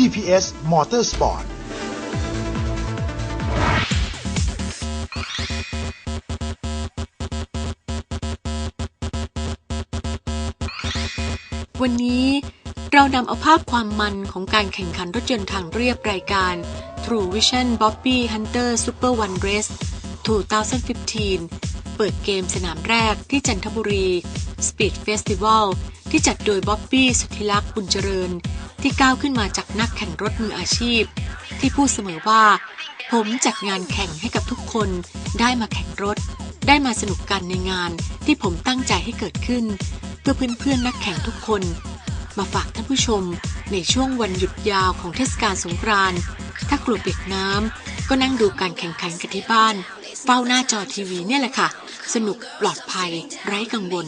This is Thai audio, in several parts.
GPS Motorsport วันนี้เรานำเอาภาพความมันของการแข่งขันรถยนต์ทางเรียบรายการ True Vision Bobby Hunter Super One Race 2015 เปิดเกมสนามแรกที่จันทบุรี Speed Festival ที่จัดโดยบ๊อบบี้สุธิลักษณ์บุญเจริญ ที่ก้าวขึ้นมาจากนักแข่งรถมืออาชีพ ที่พูดเสมอว่า ผมจัดงานแข่งให้กับทุกคนได้มาแข่งรถ ได้มาสนุกกันในงานที่ผมตั้งใจให้เกิดขึ้น เพื่อเพื่อนๆนักแข่งทุกคน มาฝากท่านผู้ชม ในช่วงวันหยุดยาวของเทศกาลสงกรานต์ถ้ากลัวเปียกน้ำก็นั่งดูการแข่งขันกันที่บ้าน เฝ้าหน้าจอทีวีเนี่ยแหละค่ะ สนุกปลอดภัย ไร้กังวล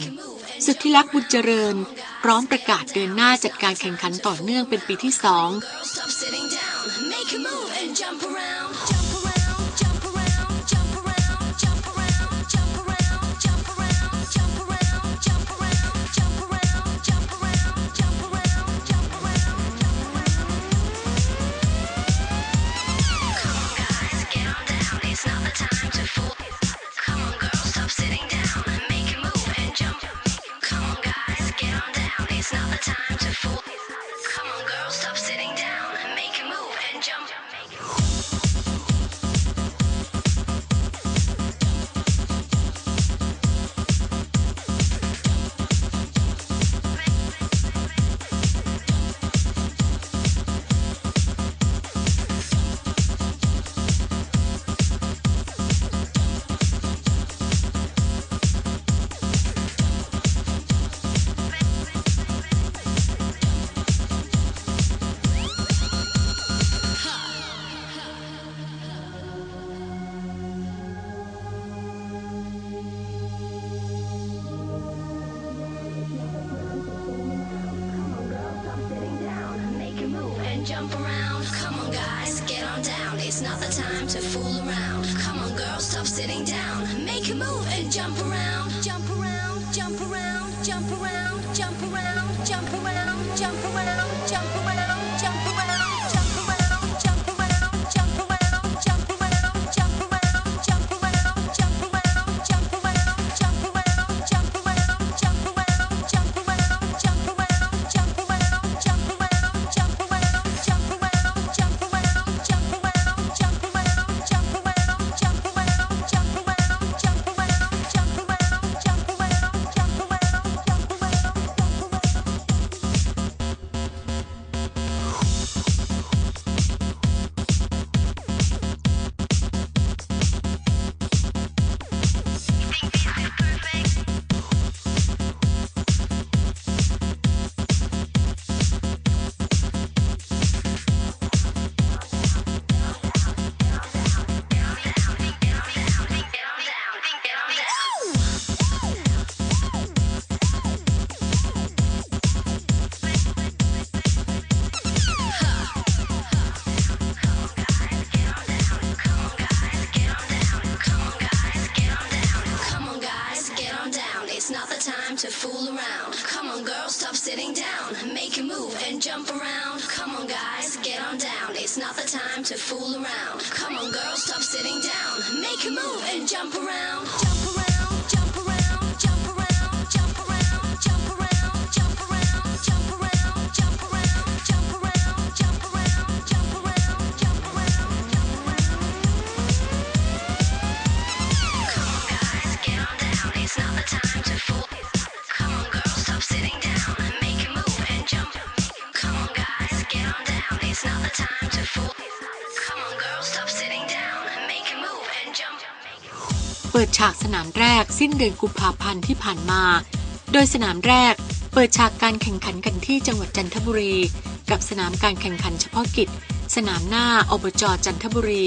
สุดที่รักบุญเจริญ พร้อมประกาศเดินหน้าจัดการแข่งขันต่อเนื่องเป็นปีที่สอง jump around. Come on, guys, get on down. It's not the time to fool around. Come on, girls, stop sitting down. Make a move and jump around. Jump around, jump around, jump around, jump around, jump around, jump around, jump around, jump around. Come on, guys, get on down. It's not the time to fool around. Come on, girls, stop sitting down. Make a move and jump around. Jump เปิดฉากสนามแรกสิ้นเดือนกุมภาพันธ์ที่ผ่านมา โดยสนามแรกเปิดฉากการแข่งขันกันที่จังหวัดจันทบุรี กับสนามการแข่งขันเฉพาะกิจ สนามหน้าอบจจันทบุรี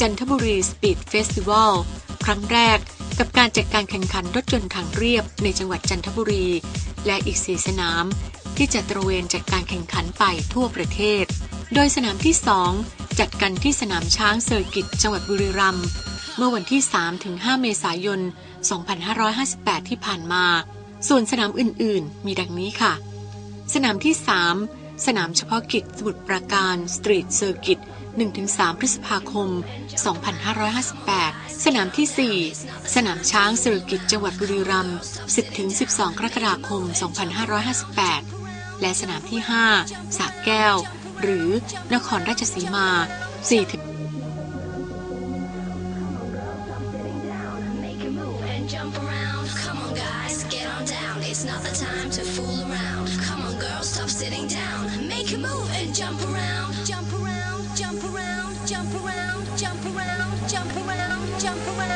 จันทบุรีสปีดเฟสติวัลครั้งแรกกับการจัดการแข่งขันรถยนต์ทางเรียบในจังหวัดจันทบุรี และอีกสีสนามที่จะตระเวนจัดการแข่งขันไปทั่วประเทศ โดยสนามที่ 2 จัดกันที่สนามช้างเซอร์กิตจังหวัดบุรีรัมย์ เมื่อวันที่ 3-5 เมษายน 2558 ที่ผ่านมา ส่วนสนามอื่นๆ มีดังนี้ค่ะ สนามที่ 3 สนามเฉพาะกิจสมุทรปราการสตรีทเซอร์กิต1-3 พฤษภาคม 2558 สนามที่ 4 สนามช้างเซอร์กิตจังหวัดบุรีรัมย์10-12 กรกฎาคม 2558 และสนามที่ 5สระแก้ว หรือนครราชสีมา4 and jump around. Come on, guys, get on down. It's not the time to fool around. Come on, girls, stop sitting down. Make a move and jump around. Jump around, jump around, jump around, jump around, jump around, jump around, jump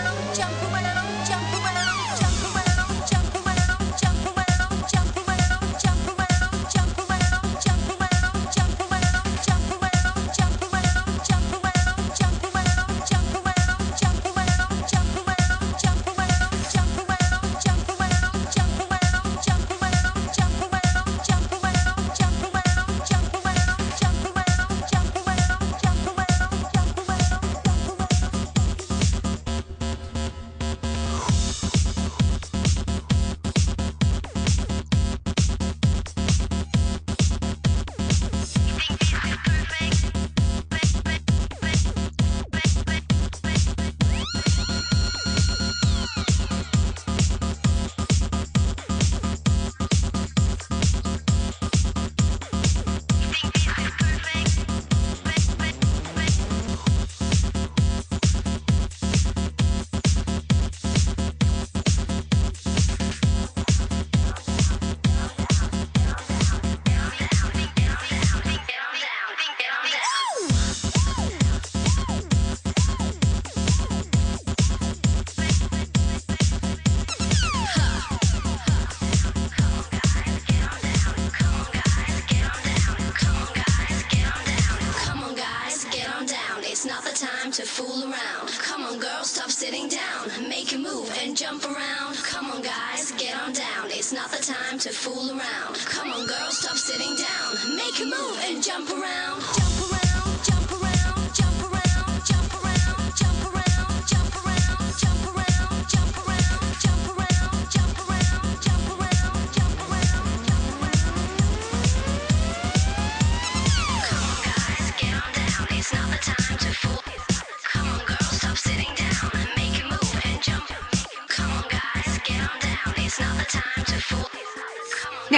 guys, get on down. It's not the time to fool around. Come on, girls, stop sitting down. Make a move and jump around. Jump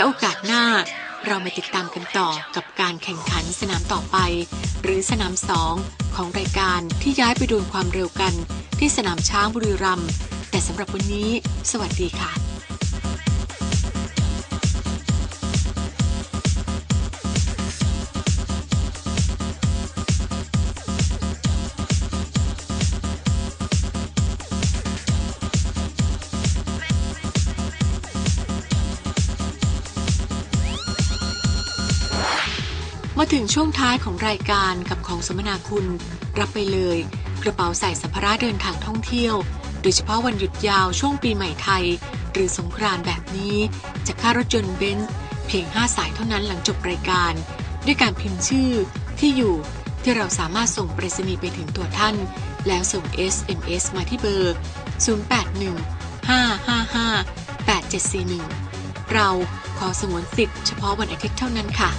โอกาสหน้าเรามาติดตามกันต่อกับการแข่งขันสนามต่อไป หรือสนามสองของรายการที่ย้ายไปดูความเร็วกัน ที่สนามช้างบุรีรัมย์แต่สำหรับวันนี้ สวัสดีค่ะ มาถึงช่วงท้ายของรายการกับของสมนาคุณ รับไปเลย กระเป๋าใส่สัมภาระเดินทางท่องเที่ยว โดยเฉพาะวันหยุดยาวช่วงปีใหม่ไทย หรือสงกรานต์แบบนี้จะค่ารถยนต์เบนซ์เพียง 5 สายเท่านั้นหลังจบรายการ ด้วยการพิมพ์ชื่อที่อยู่ที่เราสามารถส่งไปรษณีย์ไปถึงตัวท่าน แล้วส่ง SMS มาที่เบอร์ 081 555 8741 เราขอสงวนสิทธิ์เฉพาะวันอาทิตย์เท่านั้นค่ะ